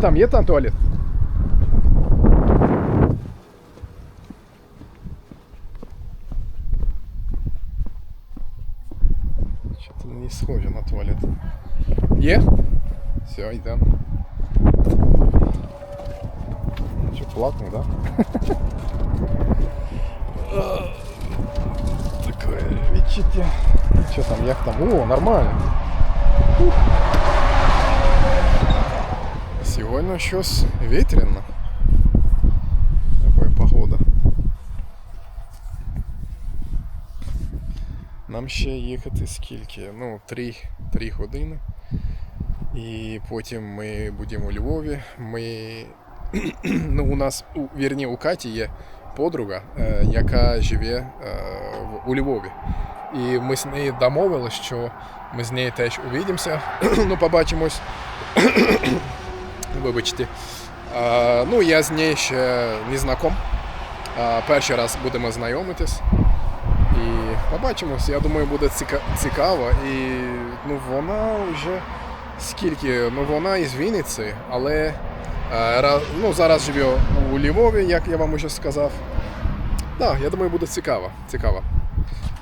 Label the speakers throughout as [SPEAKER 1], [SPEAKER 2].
[SPEAKER 1] там, є там туалет? Что-то не схоже на туалет. Є? Все, йдемо. Що, платно, да? А, Таке відчуття. Що там, як там? О, нормально. Ух. Сьогодні щось вітряно. Такої погода. Нам ще їхати скільки? Ну, 3, 3 години. І потім ми будемо у Львові. Ми... ну, у нас, у, вірні, у Каті є подруга, е, яка живе е, у Львові. І ми з нею домовилися, що ми з нею теж увидимося, ну, побачимось. Вибачте. Ну, я з нею ще не знаком. Перший раз будемо знайомитись. І побачимось. Я думаю, буде ціка- цікаво. І ну, вона вже скільки, ну вона із Вінниці, але е, ну, зараз живе у Львові, як я вам уже сказав. Так, я думаю, буде цікаво. цікаво.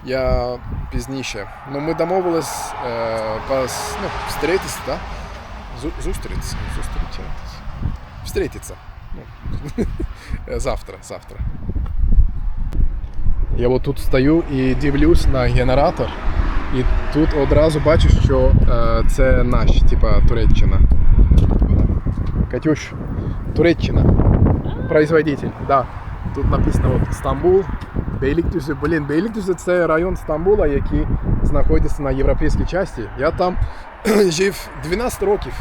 [SPEAKER 1] Я пізніше. Ну, ми домовились е, ну, встретитися, так? Зу- Зустрітися. Зустрічатися. Встретиться. Ну, завтра, завтра. Я от тут стою і дивлюсь на генератор, і тут одразу бачу, що е, це наш, типа Туреччина. Катюш, Туреччина. Производитель, да. Тут написано от Стамбул, Бейліктюзі. Блін, Бейліктюзі це район Стамбула, який знаходиться на європейській часті. Я там жив 12 років.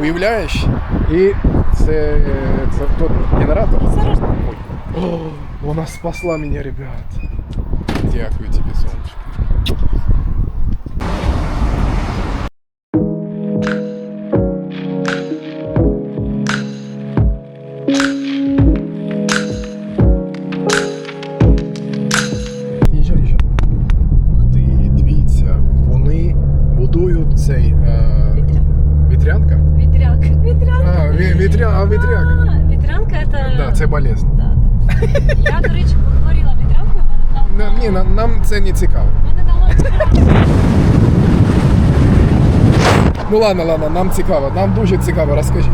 [SPEAKER 1] Уявляєш? І це, це тот генератор. О, вона спасла мене, ребят. Дякую тобі, сонечко. Ну ладно, ладно, нам цікаво, нам дуже цікаво, розкажи.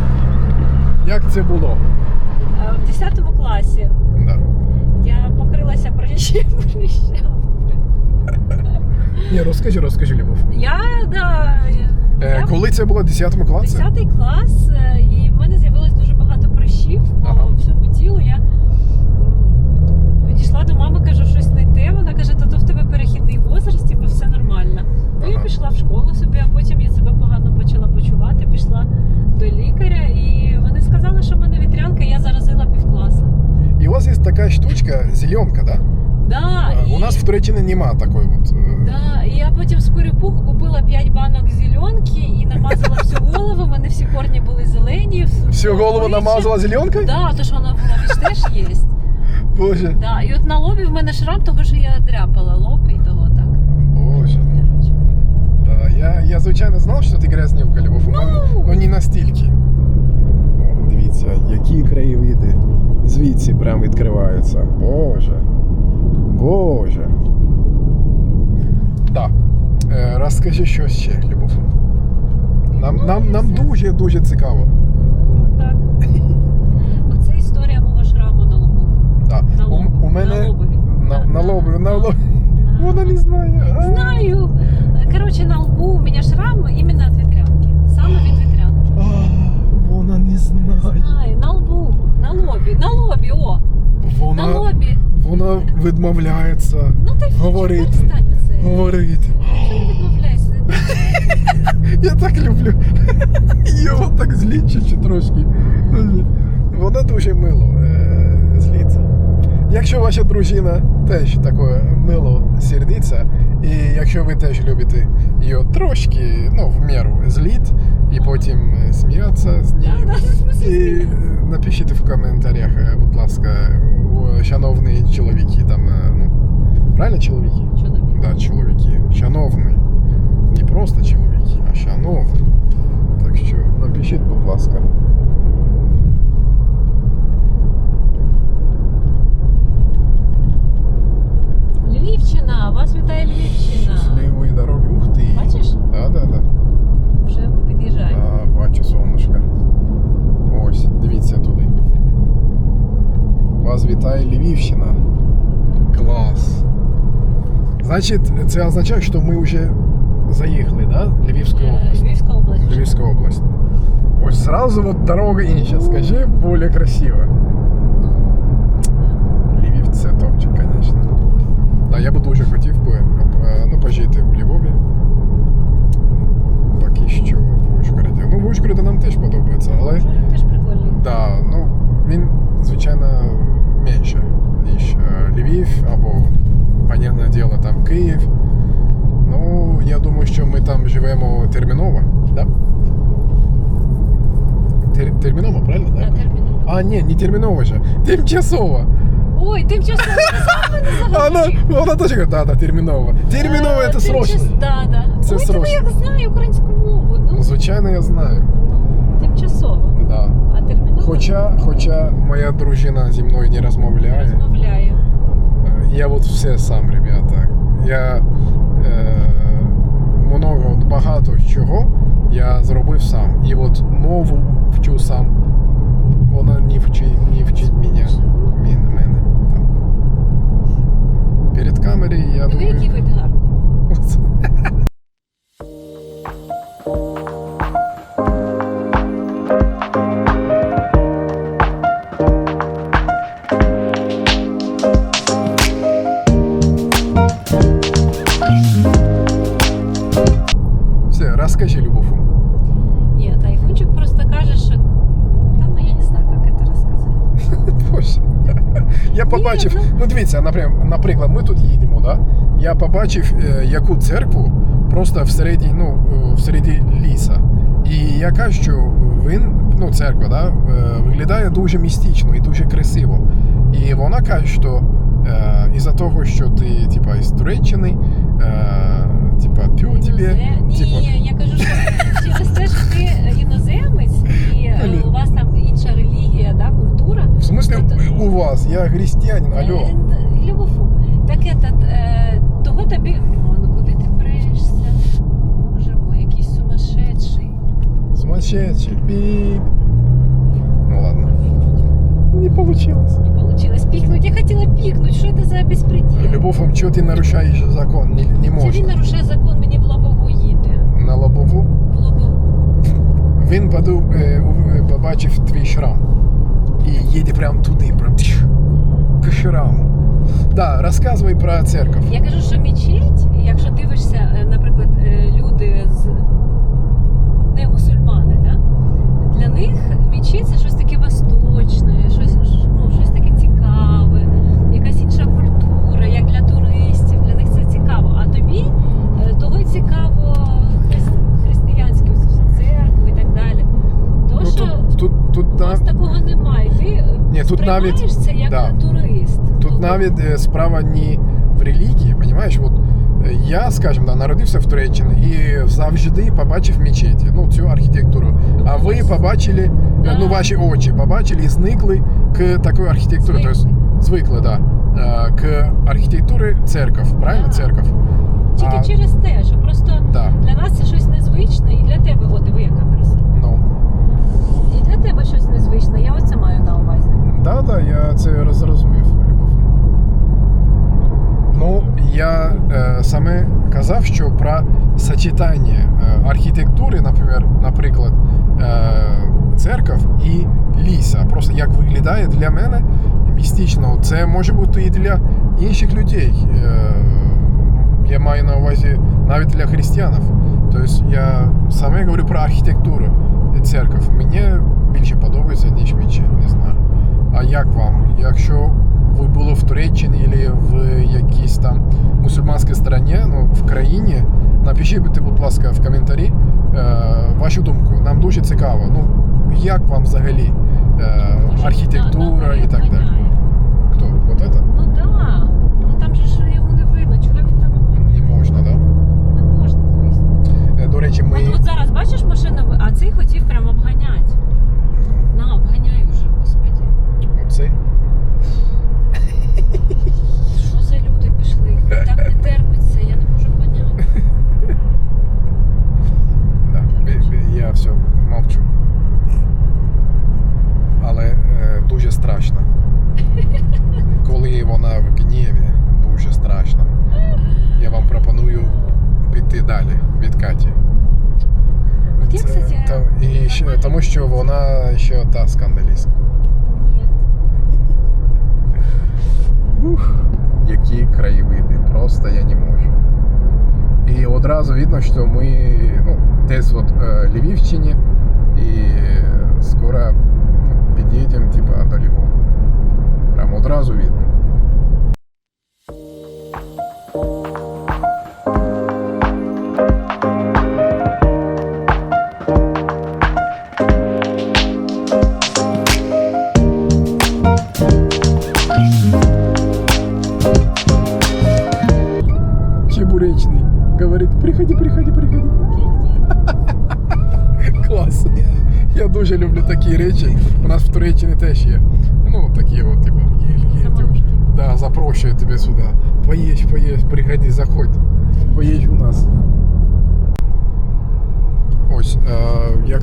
[SPEAKER 1] Як це було?
[SPEAKER 2] Е, В 10 класі
[SPEAKER 1] Да.
[SPEAKER 2] я покрилася прищем. прищем.
[SPEAKER 1] Ні, розкажи, розкажи, Любов.
[SPEAKER 2] Я, да,
[SPEAKER 1] Е,
[SPEAKER 2] я
[SPEAKER 1] коли це було в 10 класі?
[SPEAKER 2] 10 клас, е, і в мене з'явилось дуже багато прищів по
[SPEAKER 1] Ага.
[SPEAKER 2] всьому тілу. Я м, підійшла до мами, кажу, щось не те. Вона каже, то то в тебе перехідний возраст, типу, все нормально. Ну, я
[SPEAKER 1] Ага.
[SPEAKER 2] пішла в школу собі, а потім я себе погано почала почувати. Пішла до лікаря, і вони сказали, що в мене вітрянка, і я заразила півкласу.
[SPEAKER 1] І у вас є така штучка, зеленка, да?
[SPEAKER 2] Да,
[SPEAKER 1] У
[SPEAKER 2] і-
[SPEAKER 1] нас в Туреччині нема такої от. е,
[SPEAKER 2] Да, і я потім з перепуху купила 5 банок зеленки і намазала всю голову. У мене всі корні були зелені.
[SPEAKER 1] Всю голову намазала зеленкою?
[SPEAKER 2] Да, то що вона була теж є.
[SPEAKER 1] Боже.
[SPEAKER 2] Да, і от на лобі в мене шрам, того що я дряпала лоб і того так.
[SPEAKER 1] Боже. Да, я, я звичайно знав, що ти грязнівка, Любов. Ну, ну не настільки. О, дивіться, які краєвиди звідси прям відкриваються. Боже. Боже. Да. Е, розкажи щось ще, Любов. Нам, нам, нам дуже дуже цікаво.
[SPEAKER 2] Ну, так. Оце історія мого шраму на лбу.
[SPEAKER 1] Да.
[SPEAKER 2] На
[SPEAKER 1] У, у мене
[SPEAKER 2] На лобові.
[SPEAKER 1] на, на на лобі.
[SPEAKER 2] Да.
[SPEAKER 1] Вона не знає.
[SPEAKER 2] Знаю. Коротше, на лбу у мене шрам іменно від ветрянки. Саме від
[SPEAKER 1] Вона не.
[SPEAKER 2] Знаю, на лбу, на лобі, на лобі, о, на лобі.
[SPEAKER 1] вона відмовляється
[SPEAKER 2] Ну ти. Що не?
[SPEAKER 1] Я так люблю. Його так злічить трошки. Вона дуже мило е, зліться. Якщо ваша дружина теж такою мило сердиться, і якщо ви теж любите от трошки, ну, в міру зліт, і потім е, сміятися з нею.
[SPEAKER 2] Да, да, в смысле
[SPEAKER 1] І
[SPEAKER 2] сміятися?
[SPEAKER 1] напишіть в коментарях, е, будь ласка, о, шановні чоловіки, там, е, ну, правильно чоловіки?
[SPEAKER 2] Чоловік.
[SPEAKER 1] Да, чоловіки. Шановні. Не просто чоловіки, а шановні. Так що напишіть, будь ласка.
[SPEAKER 2] Львівщина, вас вітає Львівщина.
[SPEAKER 1] Щасливої дороги. Ух ти.
[SPEAKER 2] Бачиш?
[SPEAKER 1] Да, да, да. бачу сонечко. Ось, дивіться туди. Вас вітає Львівщина. Клас. Значить, це означає, що ми вже заїхали, да? Львівську
[SPEAKER 2] Е,
[SPEAKER 1] область.
[SPEAKER 2] Львівська область. вже.
[SPEAKER 1] Львівська область. Ось зразу вот дорога інша. Скажи, більш красиво.
[SPEAKER 2] Ну, да.
[SPEAKER 1] Львів це топчик, звісно. Да, я би дуже хотів би е, ну, пожити у Ужгороді. Ну, в Ужгороді нам теж подобається, але.
[SPEAKER 2] Ужгород теж прикольний.
[SPEAKER 1] Да, ну він, звичайно, менше, ніж е, Львів або, понятне діло, там Київ. Ну, я думаю, що ми там живемо терміново, да? Тер, терміново, правильно,
[SPEAKER 2] Да,
[SPEAKER 1] так?
[SPEAKER 2] терміново.
[SPEAKER 1] А, ні, не терміново же, тимчасово.
[SPEAKER 2] Ой, тимчасово ти сам мене
[SPEAKER 1] Вона,
[SPEAKER 2] заговорив.
[SPEAKER 1] вона теж каже, да, да, терміново. Терміново
[SPEAKER 2] Е,
[SPEAKER 1] це
[SPEAKER 2] тимчас-
[SPEAKER 1] срочно.
[SPEAKER 2] Да, да.
[SPEAKER 1] Це
[SPEAKER 2] Ой, ти
[SPEAKER 1] срочно.
[SPEAKER 2] як знаю українську мову. Ну,
[SPEAKER 1] звичайно, я знаю.
[SPEAKER 2] тимчасово.
[SPEAKER 1] Да.
[SPEAKER 2] А терміново
[SPEAKER 1] Хоча, хоча моя дружина зі мною не розмовляє.
[SPEAKER 2] розмовляю.
[SPEAKER 1] Я вот все сам, ребята. Я е, много, багато чого я зробив сам. І от мову вчу сам. Вона не вчить, не вчить мене. Мен- мене. Перед камерою я
[SPEAKER 2] який
[SPEAKER 1] думаю.
[SPEAKER 2] вид гарний.
[SPEAKER 1] Все, дивіться, наприклад, ми тут їдемо, да? Я побачив е, яку церкву просто всередині, ну, е, всередині ліса. І я кажу, що він, ну, церква, да, е, виглядає дуже містично і дуже красиво. І вона каже, що е, із-за того, що ти, типа, із Туреччини, е, типа, тю тебе,
[SPEAKER 2] Ні,
[SPEAKER 1] типа,
[SPEAKER 2] я кажу, що через те, що ти іноземець і у вас там інша релігія, да, культура.
[SPEAKER 1] в смысле у вас, я християнин, алло.
[SPEAKER 2] Е, Любову. Так этот, е, того тобі. О, ну куди ти прешся? Боже мой, якийсь сумасшедший.
[SPEAKER 1] Сумасшедший, пип. Ну ладно, не получилось.
[SPEAKER 2] Не получилось пикнуть. Я хотела пикнуть. Что это за беспредел?
[SPEAKER 1] Любов, а чого ти нарушаєш закон? Не, не
[SPEAKER 2] Це він нарушає закон, мені в лобову їде.
[SPEAKER 1] На лобову
[SPEAKER 2] В лобову.
[SPEAKER 1] він поду, е, у- е, побачив твій шрам. І їде прямо туди, прям тш, к шраму. Да, розказуй про церкву.
[SPEAKER 2] Я кажу, що мечеть, якщо дивишся, е, наприклад, е, люди з не мусульмани, да? для них мечеть це щось таке восточне, щось, ну, щось таке цікаве, якась інша культура, як для туристів. Для них це цікаво. А тобі е, того цікаво хрис- християнські церкви і так далі. То,
[SPEAKER 1] Ну,
[SPEAKER 2] що
[SPEAKER 1] тут, тут, тут,
[SPEAKER 2] у вас
[SPEAKER 1] на-
[SPEAKER 2] такого немає. Ти
[SPEAKER 1] Ні, тут навіть-
[SPEAKER 2] це як
[SPEAKER 1] да.
[SPEAKER 2] турист.
[SPEAKER 1] тут
[SPEAKER 2] Ну,
[SPEAKER 1] навіть е, справа не в релігії, понимаєш? От е, я, скажімо, да, народився в Туреччині і завжди побачив мечеті, ну, цю архітектуру. А ви побачили, е,
[SPEAKER 2] Да.
[SPEAKER 1] ну, ваші очі побачили і зникли к такій архітектурі.
[SPEAKER 2] Звикли.
[SPEAKER 1] Тобто, звикли, да. е, К архітектурі церков, правильно?
[SPEAKER 2] Да.
[SPEAKER 1] Церков.
[SPEAKER 2] Тільки
[SPEAKER 1] А-
[SPEAKER 2] через те, що просто
[SPEAKER 1] Да.
[SPEAKER 2] для нас це щось незвичне, і для тебе, о, диви, яка краса.
[SPEAKER 1] Ну.
[SPEAKER 2] І для тебе щось незвичне. Я оце маю на увазі.
[SPEAKER 1] Да, да, я це зрозумів, Любов. Ну, я е, саме казав, що про сочетання е, архітектури, наприклад, е, церков і ліса. Просто як виглядає для мене містично. Це може бути і для інших людей. Е, я маю на увазі навіть для християнів. Тобто я саме говорю про архітектуру церков. Мені більше подобається, ніж мечеть, не знаю. А як вам? Якщо ви були в Туреччині або в якійсь там мусульманській країні, ну, в країні, напишіть, будь ласка, в коментарі е, вашу думку. Нам дуже цікаво. Ну, як вам взагалі е, архітектура і так далі? Хто? Вот это?
[SPEAKER 2] Ну да. Ну там же ж йому не видно, чого він там
[SPEAKER 1] Не можна, да?
[SPEAKER 2] не можна, звісно.
[SPEAKER 1] Е, До речі, ми.
[SPEAKER 2] От, зараз бачиш машину, а цей хотів прямо обганяти. На, обганяй уже, господи.
[SPEAKER 1] Оцей?
[SPEAKER 2] Що за люди пішли? Так не терпиться, я не можу поняти.
[SPEAKER 1] Да. бі- бі- Я все мовчу. Але е, дуже страшно. Коли вона в гніві, дуже страшно. Я вам пропоную піти далі від Каті.
[SPEAKER 2] От я,
[SPEAKER 1] Це-
[SPEAKER 2] кстати,
[SPEAKER 1] та- і ще, тому що вона ще та скандалістка.
[SPEAKER 2] Ні.
[SPEAKER 1] Ух, які краєвиди, просто я не можу. І одразу видно, що ми ну, десь от е, Львівщині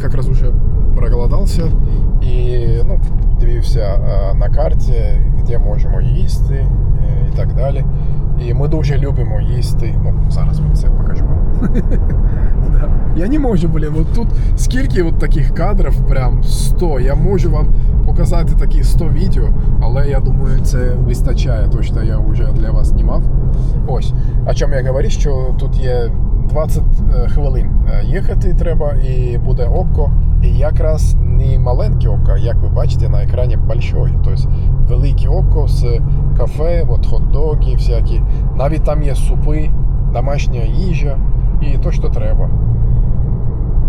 [SPEAKER 1] я якраз уже проголодався і ну, дивився на карті, де можемо їсти і так далі. І ми дуже любимо їсти. Ну, зараз ми це покажу вам. Да. Я не можу, блін, от тут скільки от таких кадрів, прям 100. Я можу вам показати такі 100 відео, але я думаю, це вистачає. Точно я вже для вас знімав. Ось. О чому я говорю, що тут є 20 е, хвилин е, їхати треба, і буде око. І якраз не маленьке око, як ви бачите на екрані большой. Тобто велике око з кафе, от хот-доги всякі. Навіть там є супи, домашня їжа і то, що треба.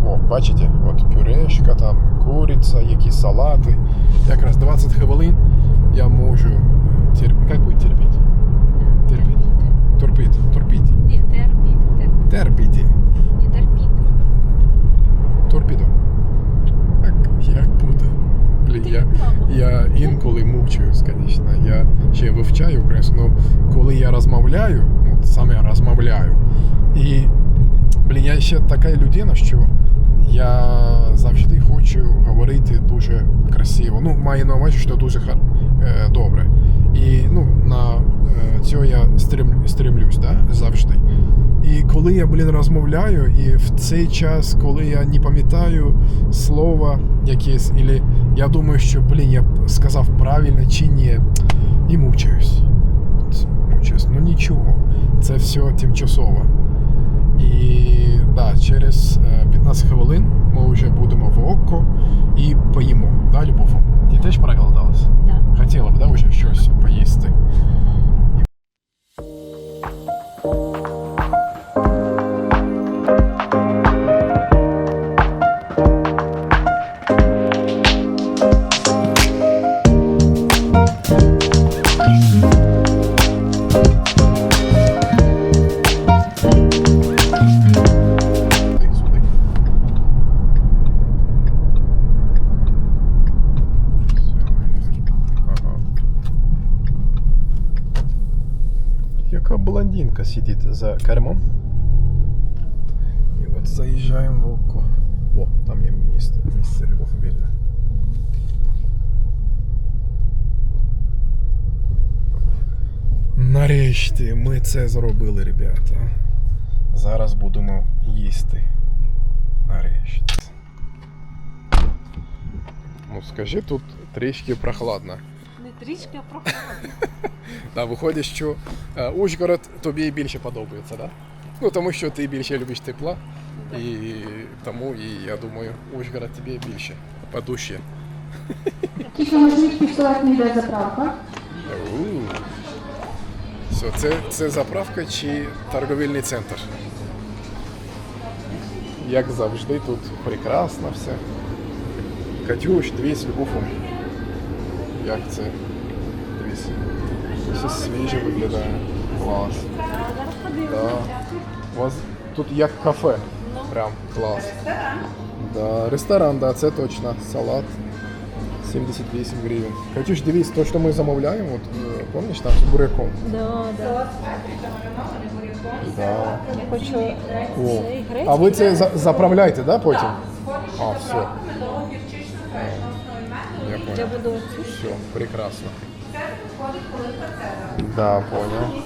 [SPEAKER 1] О, бачите, от пюрешка, там куриця, якісь салати. Якраз 20 хвилин я можу терпіти. Як буде терпіти? Терпіти. Торпіти.
[SPEAKER 2] Терпіти, терпіти.
[SPEAKER 1] Терпіти. Торпідо. Як, як буде? Блін, я, я інколи мучуюсь, звісно. Я ще вивчаю українську, але коли я розмовляю, от саме розмовляю. І, блін, я ще така людина, що я завжди хочу говорити дуже красиво. Ну, маю на увазі, що дуже е, добре. І ну, на е, цього я стрім, стрімлюсь, да? завжди. І коли я, блін, розмовляю, і в цей час, коли я не пам'ятаю слова якесь, і я думаю, що, блін, я б сказав правильно чи ні, і мучаюсь. Мучаюсь. Ну нічого, це все тимчасово. І да, через е, 15 хвилин ми вже будемо в Окко і поїмо. Да, Любов? Ти теж проголодалась?
[SPEAKER 2] Да.
[SPEAKER 1] Хотіла б, да, вже щось поїсти. Нарешті ми це зробили, ребята. Зараз будемо їсти. Нарешті. Ну скажи, тут трішки прохладно.
[SPEAKER 2] Не трішки, а прохладно.
[SPEAKER 1] Да, виходить, що е, Ужгород тобі більше подобається, да? Ну тому що ти більше любиш тепла, і тому і я думаю, Ужгород тобі більше по душі.
[SPEAKER 3] Тільки можливість півсотні йде заправка.
[SPEAKER 1] Все, це, це заправка чи торговельний центр? Як завжди, тут прекрасно все. Катюш, дивись, Любофу. Як це? Дивись. Все свіже виглядає. Клас. Да. У вас тут як кафе. Прям клас. Да, ресторан, да, це точно. Салат. 78 гривень. Катюш, дивись, то, що ми замовляємо, от, е, там з буряком.
[SPEAKER 2] Да, да.
[SPEAKER 1] Да.
[SPEAKER 2] Я хочу
[SPEAKER 1] О.
[SPEAKER 2] цей грецький.
[SPEAKER 1] А ви це за- заправляєте, да, потім? А, все. Я
[SPEAKER 2] Я буду
[SPEAKER 1] Все, прекрасно. Да, понял.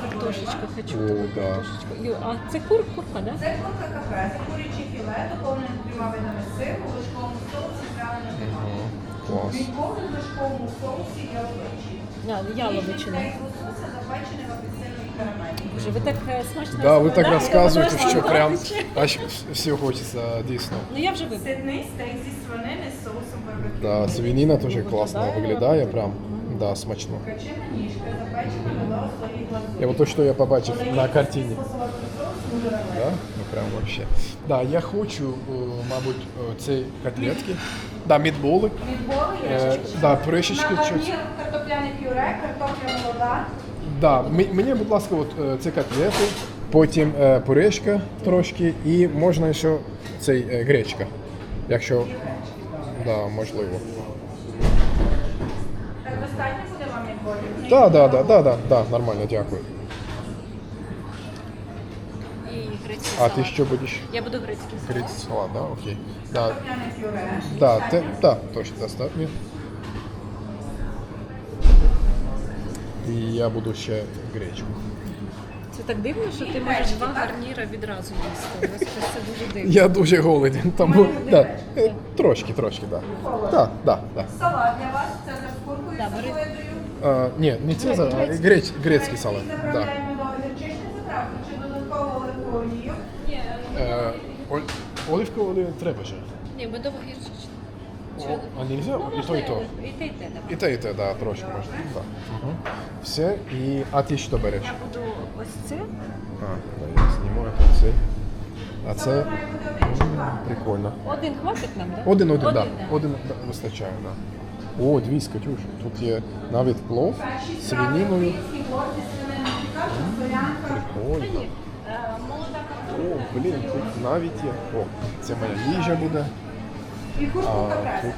[SPEAKER 2] картошечку хочу.
[SPEAKER 1] О, да.
[SPEAKER 2] Картошечку. А це кур, курка, да?
[SPEAKER 3] Це курка капреса, куряче філе, доповнене трьома видами сиру, у вишковому соусі, пряленим
[SPEAKER 1] Мгм. Клас.
[SPEAKER 3] Відповне в вишковому соусі яловичі.
[SPEAKER 2] А, яловичина.
[SPEAKER 3] Й запечене в апельсиновій карамелі.
[SPEAKER 2] Боже, ви так е, смачно
[SPEAKER 1] Да, ви так
[SPEAKER 2] розповідаєте,
[SPEAKER 1] розказуєте, що прям аж все хочеться дійсно.
[SPEAKER 2] Ну я вже випила.
[SPEAKER 3] Сидний стейк зі свинини з соусом барбекю.
[SPEAKER 1] Да, свинина теж класно виглядає, прям. Да, смачно. Я вот то, що я побачив на картині. Да? Ну прям вообще. Да, я хочу, е, мабуть, е, ці котлетки. Да, мідболи.
[SPEAKER 3] Відболи
[SPEAKER 1] Е, да, пюрешечки
[SPEAKER 3] На
[SPEAKER 1] чуть.
[SPEAKER 3] картопляне пюре, картопля молода.
[SPEAKER 1] Да, мені, будь ласка, от е, ці котлети, потім е, пюрешка трошки і можна ще цей е, гречка. Якщо да, можливо.
[SPEAKER 3] Так достатньо буде вам відборів?
[SPEAKER 1] Да, да, да, да, да, да, нормально, дякую.
[SPEAKER 2] І грецький
[SPEAKER 1] А
[SPEAKER 2] салат.
[SPEAKER 1] ти що будеш?
[SPEAKER 2] Я буду грецький салат.
[SPEAKER 1] Грецький салат, да, окей. Да,
[SPEAKER 3] Картопляне пюре.
[SPEAKER 1] да, те, да, точно достатньо. І я буду ще гречку.
[SPEAKER 2] Це так дивно, що ти можеш два гарніра відразу їсти. Ось це дуже дивно.
[SPEAKER 1] Я дуже голоден, тому да, е, трошки, трошки, да. Да, да, да.
[SPEAKER 3] Салат для вас, це
[SPEAKER 2] Да, бери.
[SPEAKER 1] А, ні, не Цезар, а грець, грецький салат. Да.
[SPEAKER 3] чи додатково.
[SPEAKER 1] Е, оль- оливкову олію треба же.
[SPEAKER 2] Ні, медово гірчичне.
[SPEAKER 1] О, А нельзя? І то, і то.
[SPEAKER 2] І те, і те, давай.
[SPEAKER 1] І те, і те, да, трошки можна. Да. Угу. Все, і... А ти що береш?
[SPEAKER 2] Я буду ось це.
[SPEAKER 1] А, да, я зніму це. це. А це м, прикольно.
[SPEAKER 2] Один хватить нам, так?
[SPEAKER 1] Один, один,
[SPEAKER 2] один
[SPEAKER 1] да. Один да, вистачає, да. О, дивись, Катюш, тут є навіть плов з
[SPEAKER 3] солянка.
[SPEAKER 1] Прикольно. О, блін, тут навіть є. О, це моя їжа буде. А, тут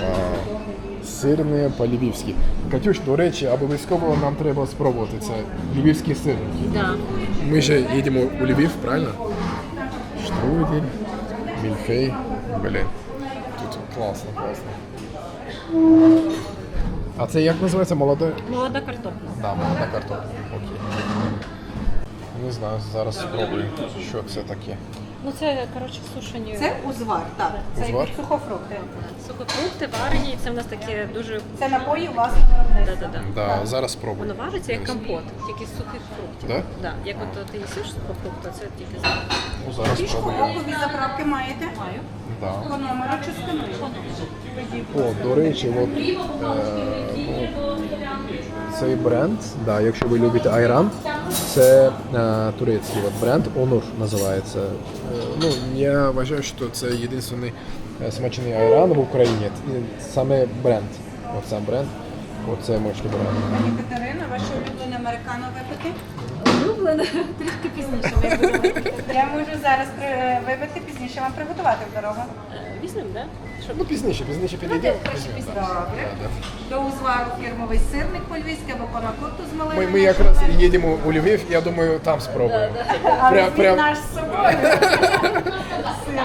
[SPEAKER 1] вау. Сирне по-львівськи. Катюш, до речі, обов'язково нам треба спробувати це львівські сирники.
[SPEAKER 2] Да.
[SPEAKER 1] Ми же їдемо у Львів, правильно? Штрудель, мільфей. Блін. Тут класно, класно. А це як називається молоде?
[SPEAKER 2] Молода картопля.
[SPEAKER 1] Да, молода картопля. Окей. Не знаю, зараз спробую, що це таке.
[SPEAKER 2] Ну це, коротше, сушені
[SPEAKER 3] Це узвар, так. Це
[SPEAKER 1] Узвар?
[SPEAKER 3] сухофрукти.
[SPEAKER 2] сухофрукти, варені, і це в нас таке дуже...
[SPEAKER 3] Це напої власного виробництва.
[SPEAKER 2] Да-да-да.
[SPEAKER 1] Да, зараз спробую.
[SPEAKER 2] Воно вариться як компот, тільки з сухих фруктів.
[SPEAKER 1] Да?
[SPEAKER 2] Да. Як от ти їсиш сухофрукт, це тільки з
[SPEAKER 1] Ну, зараз
[SPEAKER 3] Фішку
[SPEAKER 1] спробую.
[SPEAKER 3] оку заправки маєте?
[SPEAKER 2] маю.
[SPEAKER 1] Да.
[SPEAKER 3] По номеру чи спиною?
[SPEAKER 1] О, до речі, от, е, ну, цей бренд, да, якщо ви любите айран, це е, турецький от бренд, Onur називається. Е, ну, я вважаю, що це єдиний е, смачний айран в Україні. Саме бренд. От бренд. Оце брати.
[SPEAKER 3] Пані Катерина, ваше улюблене американо випити?
[SPEAKER 2] Улюблена, трішки пізніше ми будемо.
[SPEAKER 3] Я можу зараз при- випити, пізніше вам приготувати в дорогу.
[SPEAKER 2] Візьмемо, да? Щоб
[SPEAKER 1] Ну, пізніше, пізніше підійде.
[SPEAKER 2] краще пізніше.
[SPEAKER 3] Добре. До узвару фірмовий сирник по-львівськи або панакоту з
[SPEAKER 1] Ми,
[SPEAKER 3] малиною.
[SPEAKER 1] ми якраз їдемо у Львів, я думаю, там спробуємо.
[SPEAKER 3] А
[SPEAKER 1] Прям-
[SPEAKER 3] візьміть
[SPEAKER 1] прям-
[SPEAKER 3] наш з собою. Сирник.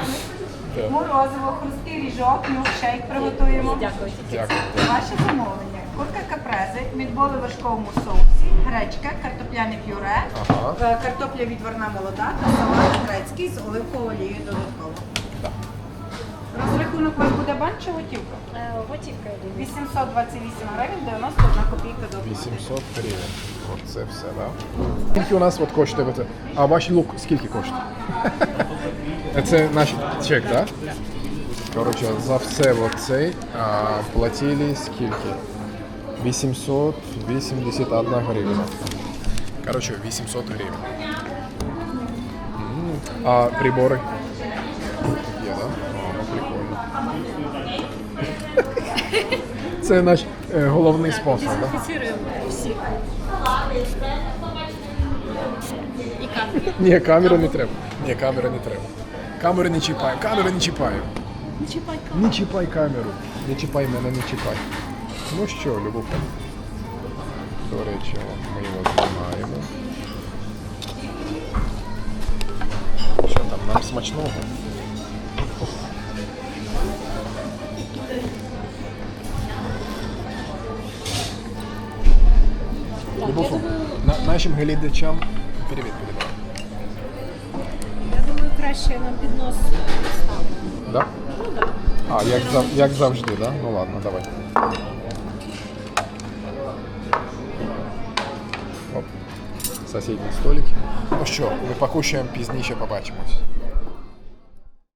[SPEAKER 1] Так.
[SPEAKER 3] Морозиво, хрусткий ріжок, мілкшейк приготуємо.
[SPEAKER 2] Дякую.
[SPEAKER 1] Дякую.
[SPEAKER 3] Ваше замовлення. Курка капрези, мідболи в вершковому соусі, гречка, картопляне пюре,
[SPEAKER 1] Ага.
[SPEAKER 3] е, картопля відварна молода та салат грецький з оливковою олією додатково.
[SPEAKER 1] Так.
[SPEAKER 3] Розрахунок у вас буде бан чи готівка?
[SPEAKER 2] Е, Готівка, я думаю.
[SPEAKER 3] 828 гривень 91 копійка до
[SPEAKER 1] 800 гривень. Оце все, да? Скільки у нас от коштує? А ваш лук скільки коштує? Це наш чек, так? Да? Коротше, за все оцей платили скільки? 881 гривна. Короче, 800 гривень. А прибори? Є, да? О, прикольно. Це наш е, головний спонсор, да?
[SPEAKER 2] Всі. І камери.
[SPEAKER 1] Ні, камеру не треба. Ні, камери не треба. Камери не чіпай, камери не чіпаю.
[SPEAKER 2] Не чіпай камеру.
[SPEAKER 1] Не чіпай камеру. Не чіпай мене, не чіпай. Ну що, Любовка? До речі, ми його знімаємо. Що там, нам смачного? Любов, на, нашим глядачам привіт передай.
[SPEAKER 2] Я думаю, краще нам піднос ставити.
[SPEAKER 1] Да?
[SPEAKER 2] Ну так.
[SPEAKER 1] А, як, зав, як завжди, да? Ну ладно, давай. Оп. Сусідній столик. Ну що, ми покушаємо пізніше побачимось.